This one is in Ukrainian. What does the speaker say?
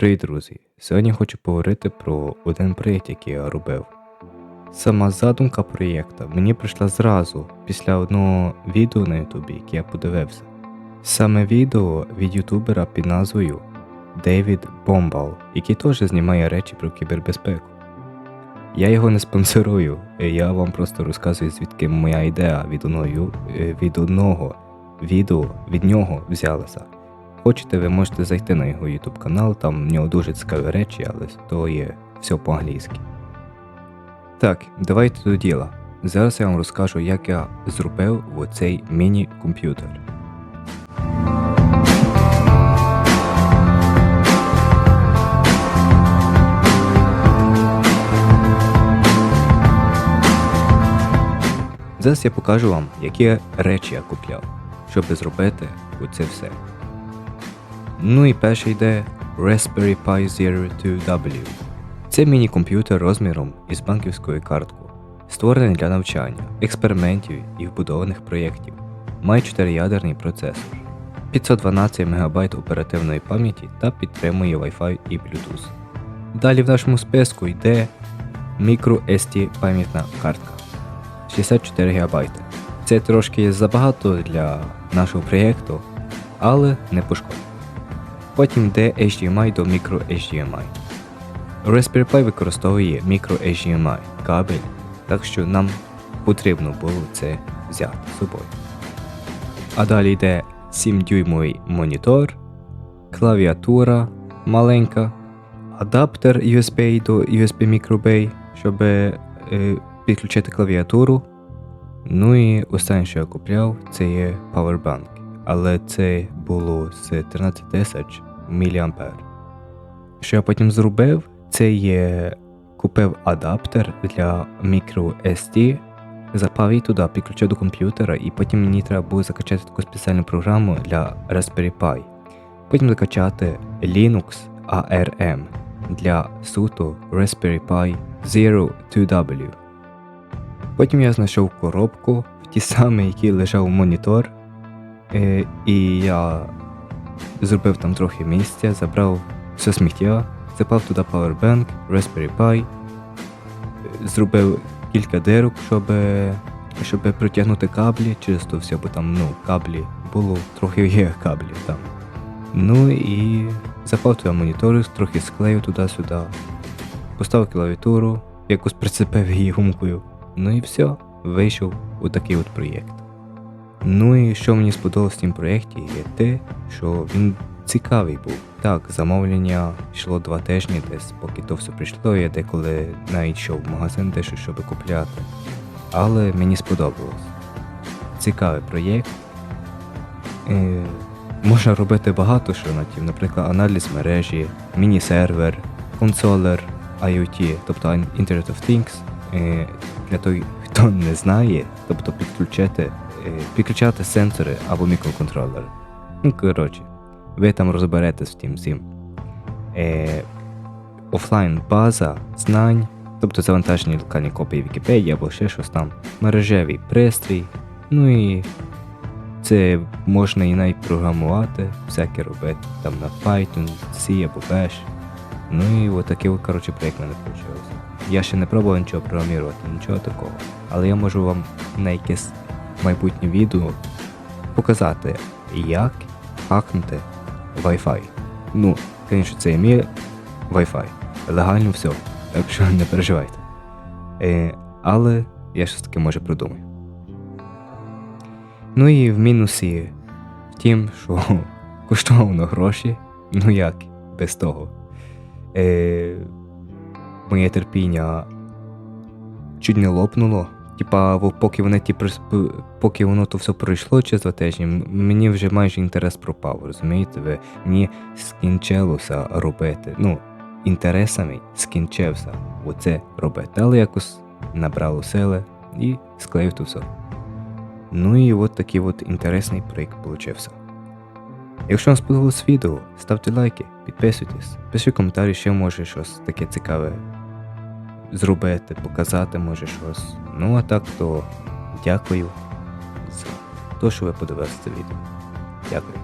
Привіт, друзі! Сьогодні хочу поговорити про один проєкт, який я робив. Сама задумка проєкту мені прийшла зразу після одного відео на Ютубі, яке я подивився. Саме відео від ютубера під назвою Дейвід Бомбал, який теж знімає речі про кібербезпеку. Я його не спонсорую, я вам просто розказую, звідки моя ідея від одного, е, від одного відео від нього взялася. Хочете, ви можете зайти на його YouTube канал, там в нього дуже цікаві речі, але то є все по-англійськи. Так, давайте до діла. Зараз я вам розкажу, як я зробив оцей міні-комп'ютер. Зараз я покажу вам, які речі я купляв, щоб зробити оце все. Ну і перший йде Raspberry Pi Zero 2W. Це міні-комп'ютер розміром із банківською карткою, створений для навчання, експериментів і вбудованих проєктів. Має 4-ядерний процесор, 512 МБ оперативної пам'яті та підтримує Wi-Fi і Bluetooth. Далі в нашому списку йде microSD пам'ятна картка 64 ГБ. Це трошки забагато для нашого проєкту, але не пошкодить. Потім йде HDMI до microHDMI. Raspberry Pi використовує microHDMI кабель, так що нам потрібно було це взяти з собою. А далі йде 7-дюймовий монітор, клавіатура маленька, адаптер USB до USB microBay, щоб е, підключити клавіатуру. Ну і останнє, що я купляв, це є Powerbank, але це було з 13 тисяч мА. Що я потім зробив, це є купив адаптер для microSD, запав її туди, підключив до комп'ютера, і потім мені треба було закачати таку спеціальну програму для Raspberry Pi. Потім закачати Linux ARM для суто Raspberry Pi Zero 2W. Потім я знайшов коробку в ті самі, які лежав монітор. Е, і я зробив там трохи місця, забрав все сміття, запав туди Powerbank, Raspberry Pi, зробив кілька дирок, щоб, щоб протягнути каблі через то все, бо там ну, каблі було, трохи є каблів там. Ну і запав туди монітор, трохи склеїв туди-сюди, поставив клавіатуру, якось прицепив її гумкою. Ну і все, вийшов у такий от проєкт. Ну і що мені сподобалось в цьому проєкті, є те, що він цікавий був. Так, замовлення йшло два тижні десь, поки то все прийшло, я деколи навіть йшов в магазин дещо, щоб купляти. Але мені сподобалось. Цікавий проєкт. Е, можна робити багато що на тім, наприклад, аналіз мережі, міні-сервер, консолер, IoT, тобто Internet of Things. Е, для той, хто не знає, тобто підключати, е, підключати сенсори або мікроконтролери. Ну, коротше, ви там розберетесь в тім всім. Е, офлайн база знань, тобто завантажені локальні копії Вікіпедії або ще щось там, мережевий пристрій, ну і це можна і навіть програмувати, всяке робити там на Python, C або Bash. Ну і отакий от, коротше, проєкт мене вийшов. Я ще не пробував нічого програмувати, нічого такого. Але я можу вам на якесь майбутнє відео показати, як хакнути Wi-Fi. Ну, звісно, це мій Wi-Fi. Легально все, так що не переживайте. Е, але я щось таке може придумаю. Ну і в мінусі в тім, що коштовно гроші. Ну як, без того. Е, моє терпіння чуть не лопнуло. Типа, поки вони ті поки воно то все пройшло через два тижні, мені вже майже інтерес пропав, розумієте? Ви? Мені скінчилося робити. Ну, інтересами скінчився оце робити. Але якось набрало сили і склеїв то все. Ну і от такий от інтересний проєкт получився. Якщо вам сподобалось відео, ставте лайки, підписуйтесь, пишіть коментарі, що може щось таке цікаве зробити, показати, може щось. Ну а так то дякую за те, що ви подивилися це відео. Дякую.